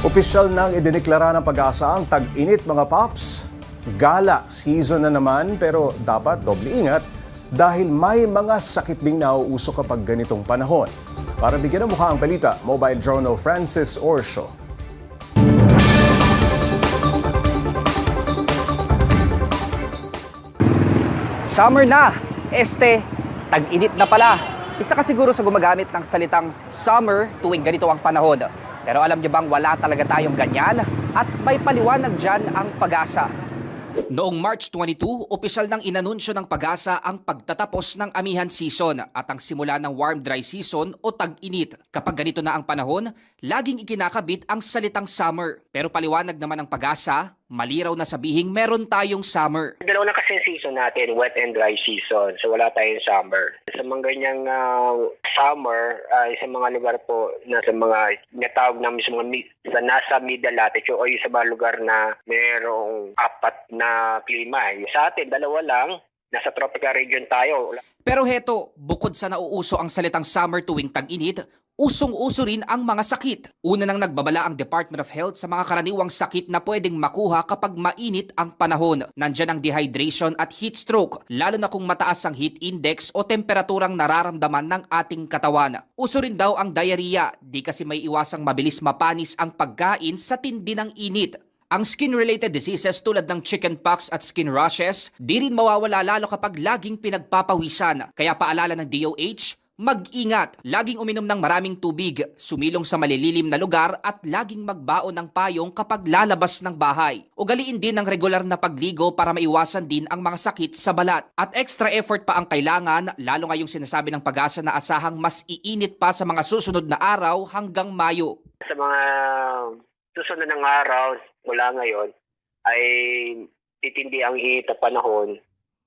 Opisyal nang idineklara ng pag-asa ang tag-init mga paps. Gala season na naman pero dapat doble ingat dahil may mga sakit ding nauuso kapag ganitong panahon. Para bigyan ng mukha ang balita, Mobile Journal Francis Orsho. Summer na! Este, tag-init na pala. Isa ka siguro sa gumagamit ng salitang summer tuwing ganito ang panahon. Pero alam niyo bang wala talaga tayong ganyan? At may paliwanag dyan ang pag-asa. Noong March 22, opisyal nang inanunsyo ng pag-asa ang pagtatapos ng amihan season at ang simula ng warm dry season o tag-init. Kapag ganito na ang panahon, laging ikinakabit ang salitang summer. Pero paliwanag naman ng pag-asa, maliraw na sabihing meron tayong summer. Dalawa na kasi season natin, wet and dry season. So wala tayong summer. Sa mga ganyang ah, summer, ay sa mga lugar po na sa mga natawag namin sa mga sa nasa middle latitude o yung sa mga lugar na mayroong apat na klima. Sa atin, dalawa lang. Nasa tropical region tayo. Pero heto, bukod sa nauuso ang salitang summer tuwing tag-init, usong-uso rin ang mga sakit. Una nang nagbabala ang Department of Health sa mga karaniwang sakit na pwedeng makuha kapag mainit ang panahon. Nandyan ang dehydration at heat stroke, lalo na kung mataas ang heat index o temperaturang nararamdaman ng ating katawan. Uso rin daw ang diarrhea, di kasi may iwasang mabilis mapanis ang pagkain sa tindi ng init. Ang skin-related diseases tulad ng chickenpox at skin rashes, di rin mawawala lalo kapag laging pinagpapawisan. Kaya paalala ng DOH, mag-ingat, laging uminom ng maraming tubig, sumilong sa malililim na lugar at laging magbaon ng payong kapag lalabas ng bahay. Ugaliin din ang regular na pagligo para maiwasan din ang mga sakit sa balat. At extra effort pa ang kailangan, lalo ngayong sinasabi ng pag-asa na asahang mas iinit pa sa mga susunod na araw hanggang Mayo. Sa mga susunod ng araw mula ngayon ay titindi ang init na panahon.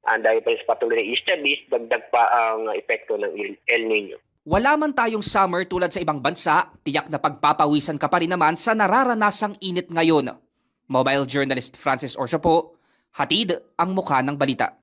And dahil sa patuloy na east, dagdag pa ang epekto ng El- Nino. Wala man tayong summer tulad sa ibang bansa, tiyak na pagpapawisan ka pa rin naman sa nararanasang init ngayon. Mobile journalist Francis Orsho po, hatid ang mukha ng balita.